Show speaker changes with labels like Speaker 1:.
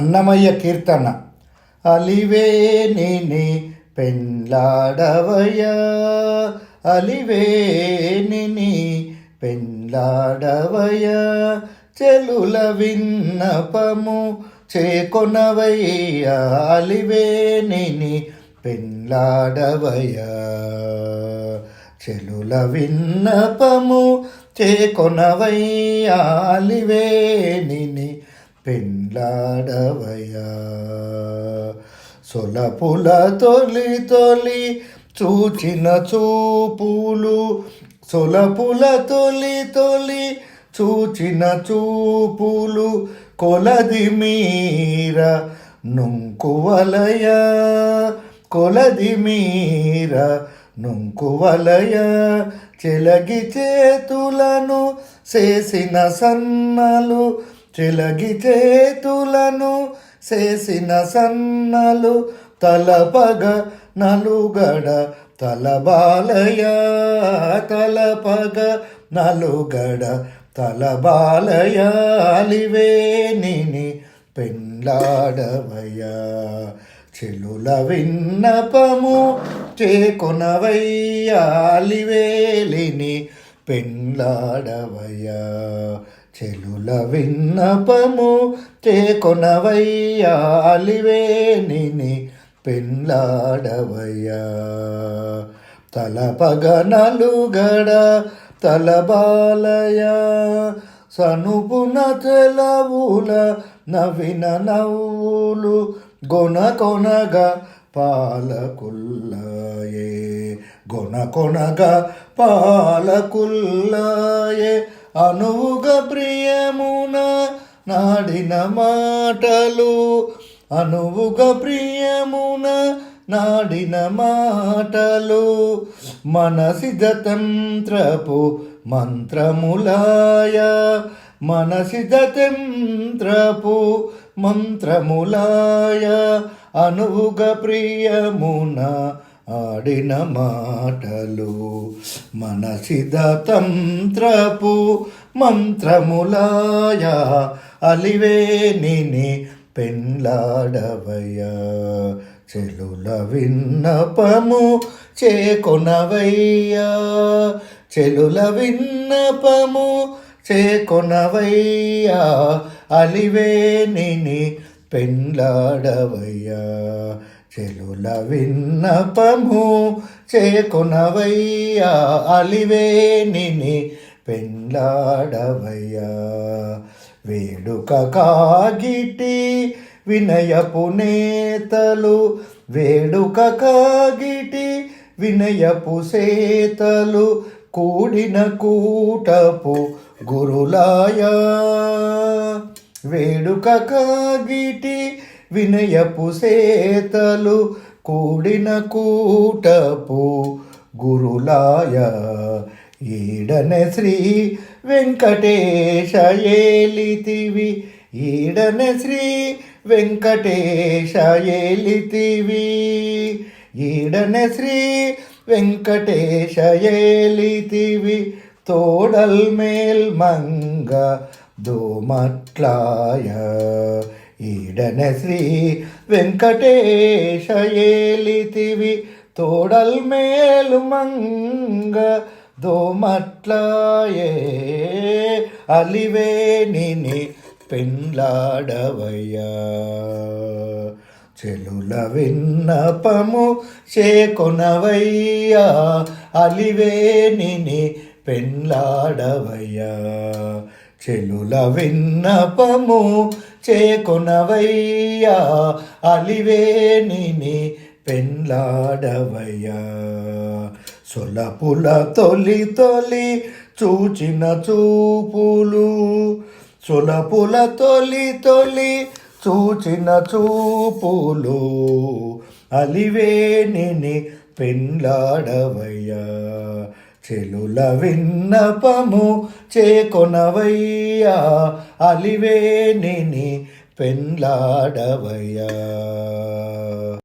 Speaker 1: అన్నమయ్య కీర్తన. అలివేణిని పెండ్లాడవయ అలివేని పెండ్లాడవయ చెలుల విన్నపము చేకొనవయ్య అలివేని పెండ్లాడవయ చెలుల విన్నపము చేకొనవయ్య అలివేణిని పెండ్లాడవయా సొలపుల తొలి తొలి చూచిన చూపులు సొలపుల తొలి తొలి చూచిన చూపులు కొలది మీర నుంకువలయ కొలది మీర నుంకువలయ. చెలగి చేతులను చేసిన సన్నలు చిలగి చేతులను చేసిన సన్నలు తలపగ నలుగడ తలబాలయ తలపగ నలుగడ తలబాలయాలివేణిని అలివేణిని చెలుల విన్నపము చేకొనవయ్యాలివేలిని పెండ్లాడవయ్యా. చెలుల విన్నపము చేకొనవయ్యాలివేణిని పెండ్లాడవయ్యా. తలపగ నలుగడ తలబాలయ సనుపున తెలవుల నవిన నవ్వులు గొనకొనగా పాలకుల్లాయే. గొన పాలకుల్లాయే. అనువుగ ప్రియమున నాడిన మాటలు అనువుగ ప్రియమున నాడిన మాటలు. మనసిదతంత్రపు మంత్రములాయ మనసిదతంత్రపు మంత్రములాయ అనువుగ ప్రియమున ఆడిన మాటలు మనసిద తంత్రపు మంత్రములాయ అలివేణిని పెండ్లాడవయ్యా. చెలుల విన్నపము చేకొనవయ్యా. చెలుల విన్నపము చేకొనవయ్యా. అలివేణిని పెండ్లాడవయ్యా. చెలుల విన్నపము చేకొనవయ్యా అలివేణిని పెండ్లాడవయ్యా. వేడుక కాగిటి వినయపు నేతలు వేడుక కాగిటి వినయపు సేతలు కూడిన కూటపు గురులాయ. వేడుక కాగిటి వినయపు సేతలు కూడిన కూటపు గురులాయ ఈడనే శ్రీ వెంకటేశ ఏలితివి ఈడనే శ్రీ వెంకటేశ ఏలితివి ఈడనే శ్రీ వెంకటేశ ఏలితివి తోడల్ మేల్ మంగ దోమట్లాయ. ఈడనే శ్రీ వెంకటేశ ఏలితివి తోడల్ మేలు మంగ దోమట్లాయే అలివేణిని పెండ్లాడవయ్యా. చెలుల విన్నపము చేకొనవయ్యా అలివేణిని పెండ్లాడవయ్యా. చెలుల విన్నపము చేకొనవయ్యా అలివేణిని పెండ్లాడవయ్యా. సొలపుల తొలి తొలి చూచిన చూపులు సొలపుల తొలి తొలి చూచిన చూపులు అలివేణిని పెండ్లాడవయ్యా. చెలుల విన్నపము చేకొనవయ్యా అలివేణిని పెండ్లాడవయ్యా.